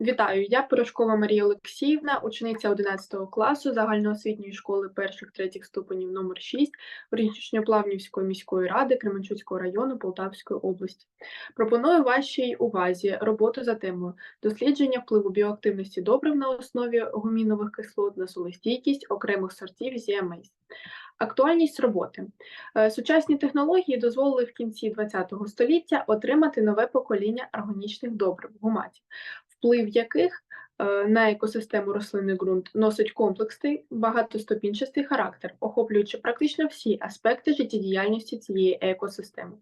Вітаю, я Пирожкова Марія Олексіївна, учениця 11 класу загальноосвітньої школи перших третіх ступенів номер 6 Річньоплавнівської міської ради Кременчуцького району Полтавської області. Пропоную вашій увазі роботу за темою дослідження впливу біоактивності добрив на основі гумінових кислот на солостійкість окремих сортів ZMS. Актуальність роботи. Е, Сучасні технології дозволили в кінці ХХ століття отримати нове покоління органічних добрив гуматів, вплив яких е, на екосистему рослинний ґрунт носить комплексний багатоступінчастий характер, охоплюючи практично всі аспекти життєдіяльності цієї екосистеми.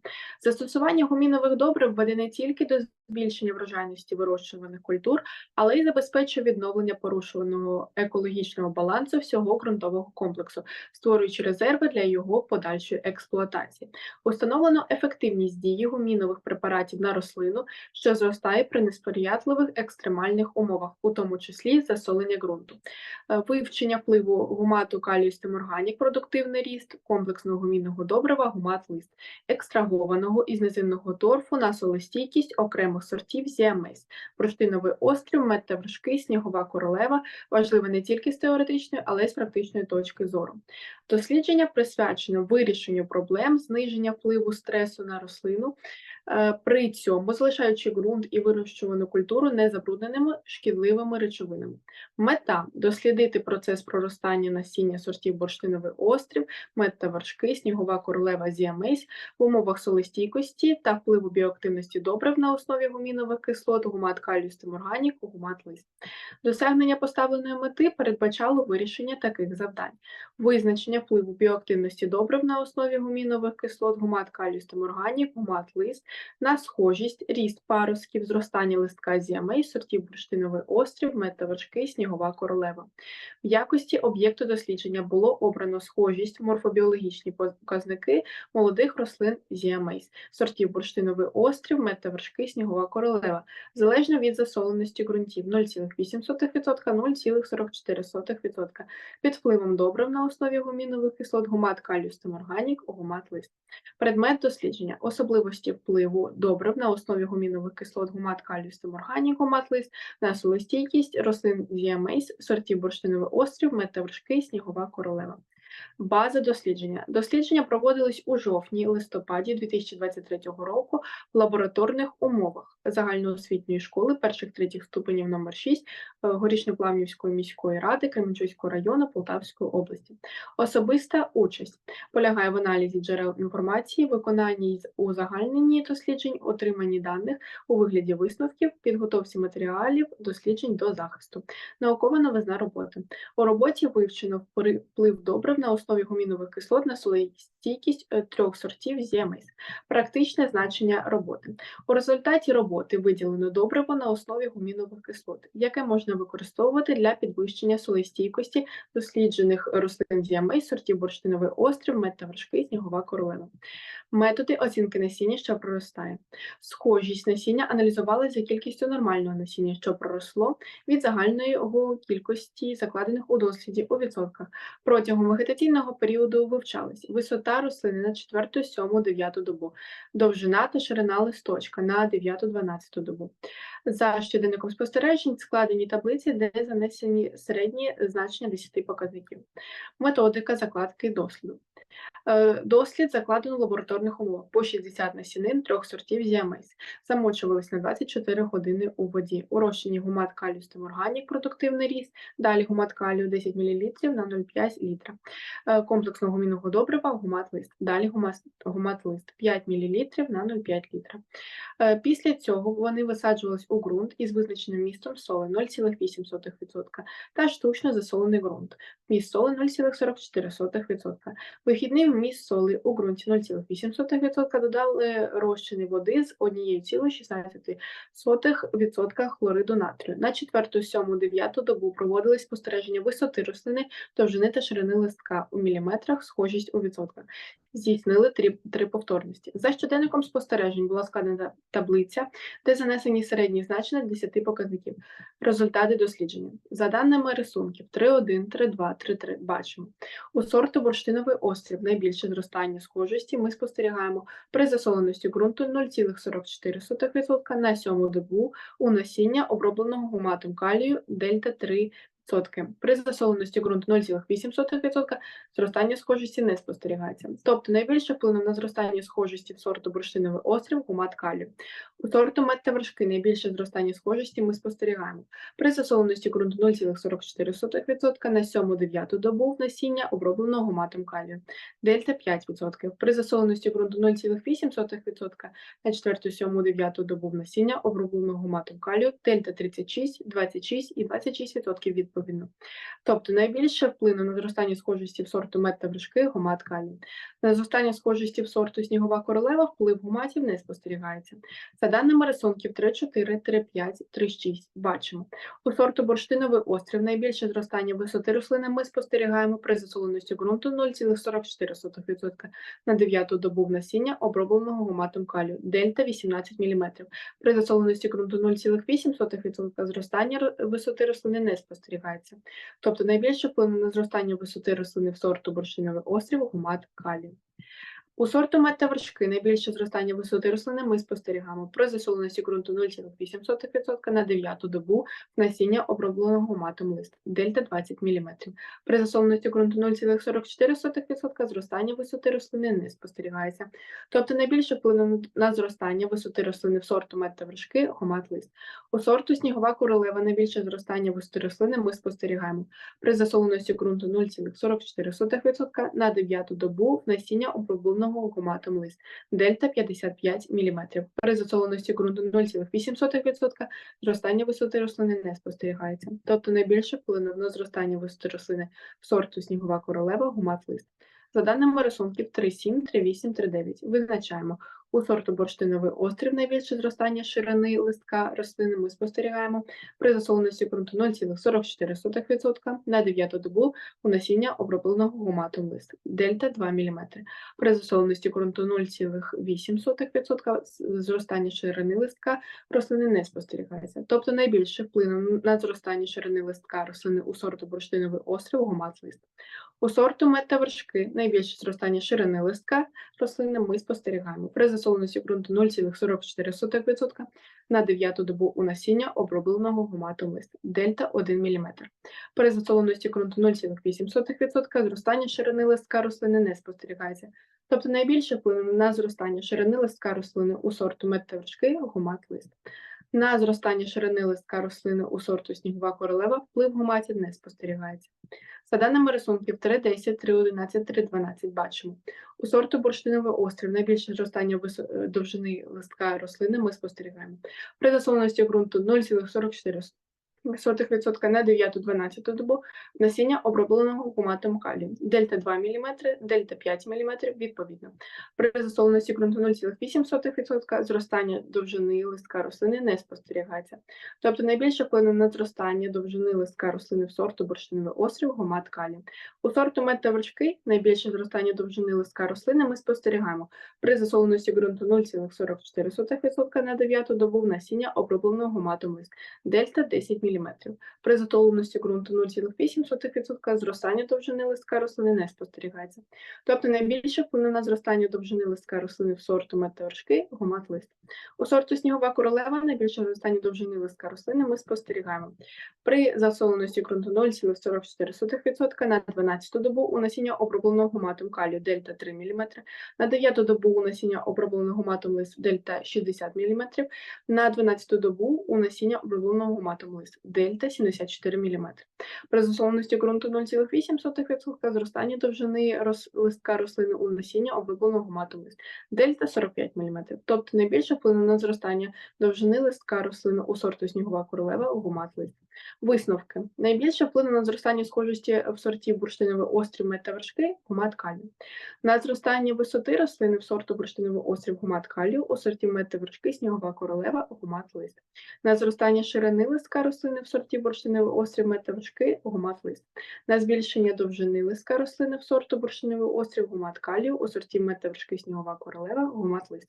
Застосування гумінових добрив веде не тільки до збільшення врожайності вирощуваних культур, але й забезпечує відновлення порушуваного екологічного балансу всього ґрунтового комплексу, створюючи резерви для його подальшої експлуатації. Установлено ефективність дії гумінових препаратів на рослину, що зростає при несприятливих екстремальних умовах, у тому числі засолення ґрунту, Е, вивчення впливу гумату калію стиморганік, продуктивний ріст, комплексного гумінного добрива, гумат-лист, екстрагованого із низинного торфу на солостійкість окремих сортів зіамес, бурштиновий острів, мед та вершки, снігова королева важливе не тільки з теоретичної, але й з практичної точки зору. Дослідження присвячено вирішенню проблем зниження впливу стресу на рослину, при цьому залишаючи ґрунт і вирощувану культуру незабрудненими шкідливими речовинами. Мета дослідити процес проростання насіння сортів бурштиновий острів, мед та вершки, снігова королева зіамесь в умовах солистійкості та впливу біоактивності добрив на основі гумінових кислот, гумат калію стиморганік, гумат лист. Досягнення поставленої мети передбачало вирішення таких завдань: визначення впливу біоактивності добрив на основі гумінових кислот, гумат калію стиморганік, гумат лист, на схожість, ріст паростків, зростання листка зіамей, сортів бурштиновий острів, та снігова королева. В якості об'єкту дослідження було обрано схожість, морфобіологічні показники молодих рослин зіамейс, сортів бурштиновий острів, мед снігова королева, залежно від засоленості ґрунтів 0,8%, 0,44%, під впливом добрив на основі гумінових кислот, гумат калію стиморганік, гумат лист. Предмет дослідження особливості впливу добрив на основі гумінових кислот, гумат калію стиморганік, гумат лист, на солостійкість рослин зіамейс, сортів бурштиновий острів, метавршки, снігова королева. База дослідження. Дослідження проводились у жовтні-листопаді 2023 року в лабораторних умовах загальноосвітньої школи перших третіх ступенів номер 6 е, Горішньоплавнівської міської ради Кременчуцького району Полтавської області. Особиста участь полягає в аналізі джерел інформації, виконанні узагальненні досліджень, отриманні даних у вигляді висновків, підготовці матеріалів, досліджень до захисту, наукова новизна роботи. У роботі вивчено вплив добрив на основі гумінових кислот на солестійкість е, трьох сортів ZMS. Практичне значення роботи. У результаті роботи виділено добриво на основі гумінових кислот, яке можна використовувати для підвищення солестійкості досліджених рослин ZMS, сортів бурштиновий острів, мед та вершки, снігова королева. Методи оцінки насіння, що проростає. Схожість насіння аналізувалася за кількістю нормального насіння, що проросло від загальної кількості, закладених у досліді у відсотках. Протягом вегетаційного періоду вивчались висота рослини на 4, 7, 9 добу, довжина та ширина листочка на 9, 12 добу. За щоденником спостережень складені таблиці, де занесені середні значення 10 показників. Методика закладки досліду. Е, Дослід закладено в лабораторних умовах по 60 насінин трьох сортів зіамейс. Замочувались на 24 години у воді. У гумат калію стиморганік, продуктивний ріст, далі гумат калію 10 мл на 0,5 літра. Е, Комплексного гумінного добрива гумат лист. Далі гумат, гумат лист 5 мл на 0,5 літра. Е, Після цього вони висаджувались у ґрунт із визначеним містом соли 0,8% та штучно засолений ґрунт. Міст соли 0,44%. Вихідний вміст соли у ґрунті 0,8% додали розчини води з 1,16% хлориду натрію. На 4, 7, 9 добу проводили спостереження висоти рослини, довжини та ширини листка у міліметрах, схожість у відсотках. Здійснили три, три повторності. За щоденником спостережень була складена таблиця, де занесені середні значення 10 показників. Результати дослідження. За даними рисунків 3.1, 3.2, 3.3 бачимо. У сорту бурштиновий острів острів найбільше зростання схожості ми спостерігаємо при засоленості ґрунту 0,44% на сьому добу у насіння обробленого гуматом калію дельта 3 При засоленості ґрунту 0,8% зростання схожості не спостерігається. Тобто найбільше вплином на зростання схожості в сорту бурштиновий острів гумат калію. У сорту мед та вершки найбільше зростання схожості ми спостерігаємо. При засоленості ґрунту 0,44% на 7-9 добу насіння обробленого гуматом калію. Дельта 5%. При засоленості ґрунту 0,8% на 4-7-9 добу насіння обробленого гуматом калію. Дельта 36, 26 і 26% відповідно. Тобто найбільше вплине на зростання схожості в сорту мед та вершки гумат калію. На зростання схожості в сорту снігова королева вплив гуматів не спостерігається. За даними рисунків 3,4, 3,5, 3,6 бачимо. У сорту бурштиновий острів найбільше зростання висоти рослини ми спостерігаємо при засоленості ґрунту 0,44% на 9 добу в насіння обробленого гуматом калію, дельта 18 мм. При засоленості ґрунту 0,8% зростання висоти рослини не спостерігається. Тобто найбільше вплине на зростання висоти рослини в сорту борщинових острів гумат калію. У сорту мед вершки найбільше зростання висоти рослини ми спостерігаємо при засоленості ґрунту 0,8% на 9 добу насіння обробленого гуматом лист, дельта 20 мм. При засоленості ґрунту 0,44% зростання висоти рослини не спостерігається. Тобто найбільше вплине на зростання висоти рослини в сорту мед та вершки гумат лист. У сорту снігова королева найбільше зростання висоти рослини ми спостерігаємо при засоленості ґрунту 0,44% на 9 добу насіння обробленого гуматом лист, дельта 55 мм. При засоленості ґрунту 0,8% зростання висоти рослини не спостерігається. Тобто найбільше вплине на зростання висоти рослини сорту снігова королева гумат лист. За даними рисунків 3,7, 3,8, 3,9 визначаємо у сорту бурштиновий острів найбільше зростання ширини листка рослини ми спостерігаємо при засоленості ґрунту 0,44% на 9 добу у насіння обробленого гуматом лист, дельта 2 мм. При засоленості ґрунту 0,8% зростання ширини листка рослини не спостерігається. Тобто найбільше вплином на зростання ширини листка рослини у сорту бурштиновий острів гумат лист. У сорту мед вершки найбільше зростання ширини листка рослини ми спостерігаємо при засоленості ґрунту 0,44% на 9 добу у насіння обробленого гуматом лист, дельта 1 мм. При засоленості ґрунту 0,8% зростання ширини листка рослини не спостерігається. Тобто найбільше вплине на зростання ширини листка рослини у сорту мед вершки гумат лист. На зростання ширини листка рослини у сорту снігова королева вплив гуматів не спостерігається. За даними рисунків 3.10, 3.11, 3.12 бачимо. У сорту бурштиновий острів найбільше зростання е, довжини листка рослини ми спостерігаємо. При засоленості ґрунту 0,44% на 9-12 добу насіння обробленого гуматом калію, дельта 2 мм, дельта 5 мм відповідно. При засоленості ґрунту 0,8% зростання довжини листка рослини не спостерігається. Тобто найбільше вплине на зростання довжини листка рослини в сорту бурштиновий острів гумат калію. У сорту мед та вершки найбільше зростання довжини листка рослини ми спостерігаємо при засоленості ґрунту 0,44% на 9 добу насіння обробленого гуматом лист, дельта 10 мм. При затоленості ґрунту 0,8% зростання довжини листка рослини не спостерігається. Тобто найбільше вплине на зростання довжини листка рослини в сорту вершки гумат лист. У сорту снігова королева найбільше зростання довжини листка рослини ми спостерігаємо. При засоленості ґрунту 0,44% на 12 добу у насіння обробленого гуматом калію дельта 3 мм, на 9 добу у насіння обробленого гуматом лист дельта 60 мм, на 12 добу у насіння обробленого гуматом лист дельта 74 мм. При засоленості ґрунту 0,8% зростання довжини рос... листка рослини у насіння обробленого гуматом лист дельта 45 мм. Тобто найбільше вплине на зростання довжини листка рослини у сорту снігова королева гумат лист. Висновки. Найбільше вплине на зростання схожості в сорті бурштиновий острів мед та вершки гумат калію. На зростання висоти рослини в сорту бурштиновий острів гумат калію у сорті мед та вершки снігова королева гумат лист. На зростання ширини листка рослини в сорті бурштиновий острів мед та вершки гумат лист. На збільшення довжини листка рослини в сорту бурштиновий острів гумат калію у сорті мед та вершки снігова королева гумат лист.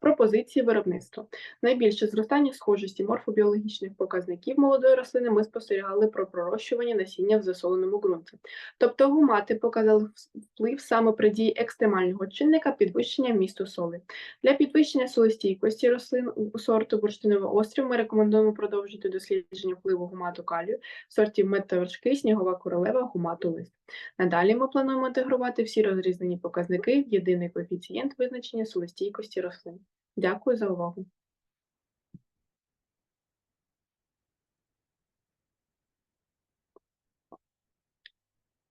Пропозиції виробництва. Найбільше зростання схожості морфобіологічних показників молодої рослини рослини ми спостерігали про пророщування насіння в засоленому ґрунті. Тобто гумати показали вплив саме при дії екстремального чинника підвищення вмісту соли. Для підвищення солестійкості рослин у сорту бурштиновий острів ми рекомендуємо продовжити дослідження впливу гумату калію сортів мед та снігова королева, гумату лист. Надалі ми плануємо інтегрувати всі розрізнені показники в єдиний коефіцієнт визначення солестійкості рослин. Дякую за увагу.